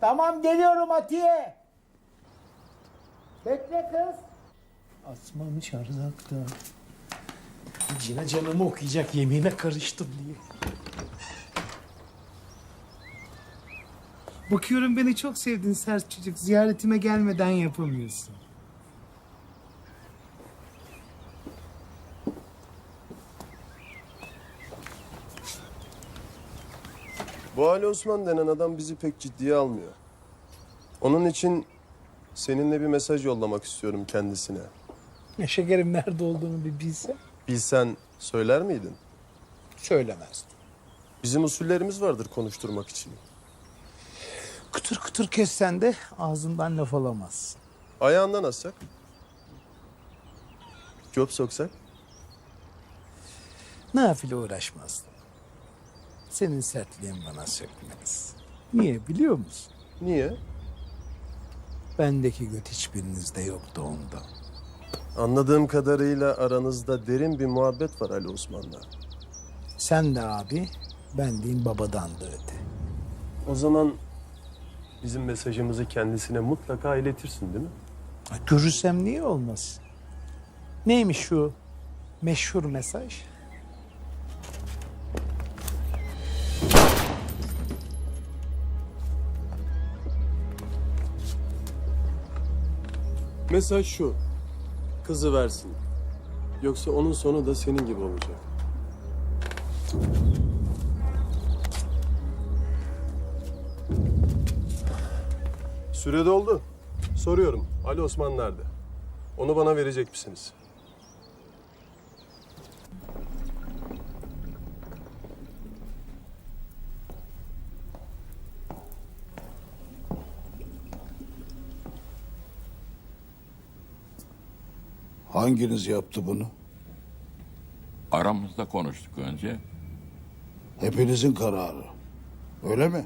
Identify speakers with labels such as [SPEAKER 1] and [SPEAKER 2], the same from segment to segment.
[SPEAKER 1] Tamam geliyorum Atiye. Bekle kız. Asmamış arzakta. Cine canımı okuyacak yemeğine karıştım diye. Bakıyorum beni çok sevdin sert çocuk. Ziyaretime gelmeden yapamıyorsun.
[SPEAKER 2] Bu Ali Osman denen adam bizi pek ciddiye almıyor. Onun için seninle bir mesaj yollamak istiyorum kendisine.
[SPEAKER 1] Ne şekerim nerede olduğunu bir bilse
[SPEAKER 2] Bilsen söyler miydin?
[SPEAKER 1] söylemezdim.
[SPEAKER 2] Bizim usullerimiz vardır konuşturmak için.
[SPEAKER 1] Kıtır kıtır kessen de ağzından laf alamazsın.
[SPEAKER 2] Ayağından assak. Göp soksak.
[SPEAKER 1] Nafile uğraşmazdım. Senin sertliğin bana sökmez. Niye biliyor musun?
[SPEAKER 2] Niye?
[SPEAKER 1] Bendeki göt hiçbirinizde yoktu ondan.
[SPEAKER 2] Anladığım kadarıyla aranızda derin bir muhabbet var Ali Osman'la.
[SPEAKER 1] Sen de abi, ben diyeyim babadan da öte.
[SPEAKER 2] O zaman bizim mesajımızı kendisine mutlaka iletirsin değil mi?
[SPEAKER 1] Ha, Görürsem niye olmaz? Neymiş şu meşhur mesaj?
[SPEAKER 2] Mesaj şu. Kızı versin. Yoksa onun sonu da senin gibi olacak. Süre doldu. Soruyorum. Ali Osman nerede? Onu bana verecek misiniz?
[SPEAKER 3] Hanginiz yaptı bunu?
[SPEAKER 4] Aramızda konuştuk önce.
[SPEAKER 3] Hepinizin kararı. Öyle mi?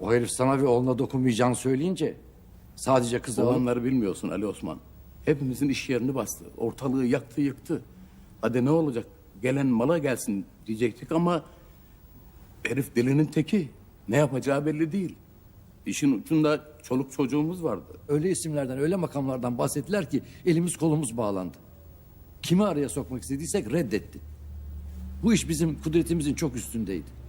[SPEAKER 5] O herif sana ve oğluna dokunmayacağını söyleyince sadece kız olanları bilmiyorsun Ali Osman. Hepimizin iş yerini bastı. Ortalığı yaktı yıktı. Hadi ne olacak? Gelen mala gelsin diyecektik ama herif dilinin teki. Ne yapacağı belli değil. İşin ucunda çoluk çocuğumuz vardı.
[SPEAKER 6] Öyle isimlerden, öyle makamlardan bahsettiler ki elimiz kolumuz bağlandı. Kimi araya sokmak istediysek reddetti. Bu iş bizim kudretimizin çok üstündeydi.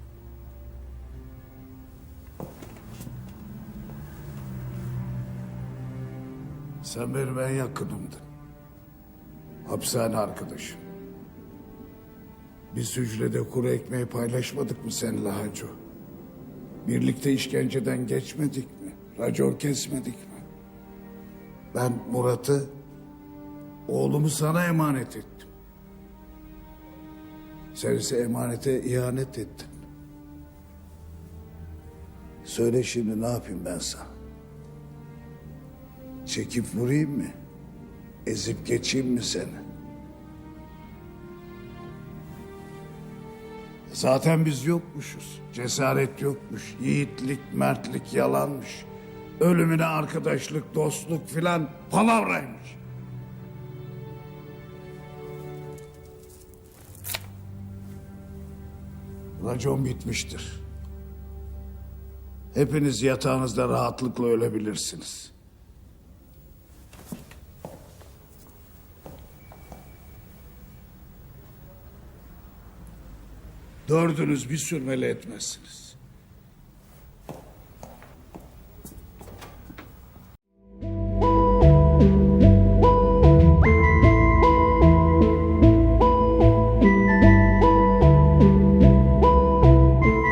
[SPEAKER 3] Sen benim en yakınımdın. Hapishane arkadaşım. Biz hücrede kuru ekmeği paylaşmadık mı seninle Hacı? Birlikte işkenceden geçmedik mi? Racon kesmedik mi? Ben Murat'ı, oğlumu sana emanet ettim. Sen ise emanete ihanet ettin. Söyle şimdi ne yapayım ben sana? Çekip vurayım mı? Ezip geçeyim mi seni? Zaten biz yokmuşuz. Cesaret yokmuş. Yiğitlik, mertlik yalanmış. Ölümüne arkadaşlık, dostluk filan palavraymış. Racon bitmiştir. Hepiniz yatağınızda rahatlıkla ölebilirsiniz. Dördünüz bir sürmeli etmezsiniz.